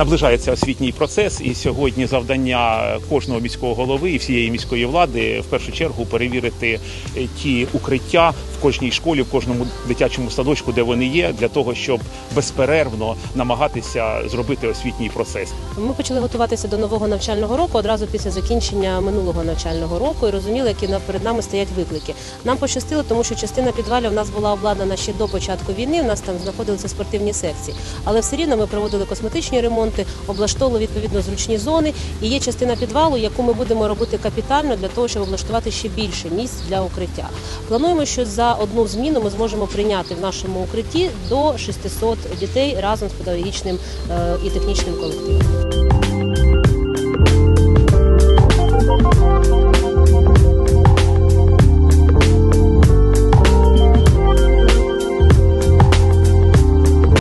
наближається освітній процес, і сьогодні завдання кожного міського голови і всієї міської влади в першу чергу перевірити е, ті укриття в кожній школі, в кожному дитячому садочку, де вони є, для того, щоб безперервно намагатися зробити освітній процес. Ми почали готуватися до нового навчального року одразу після закінчення минулого навчального року і розуміли, які перед нами стоять виклики. Нам пощастило, тому що частина підвалів у нас була обладнана ще до початку війни. У нас там знаходилися спортивні секції, але все рівно ми проводили косметичні ремонти, облаштовували відповідно зручні зони. І є частина підвалу, яку ми будемо робити капітально для того, щоб облаштувати ще більше місць для укриття. Плануємо, що за одну зміну ми зможемо прийняти в нашому укритті до 600 дітей разом з педагогічним е, і технічним колективом.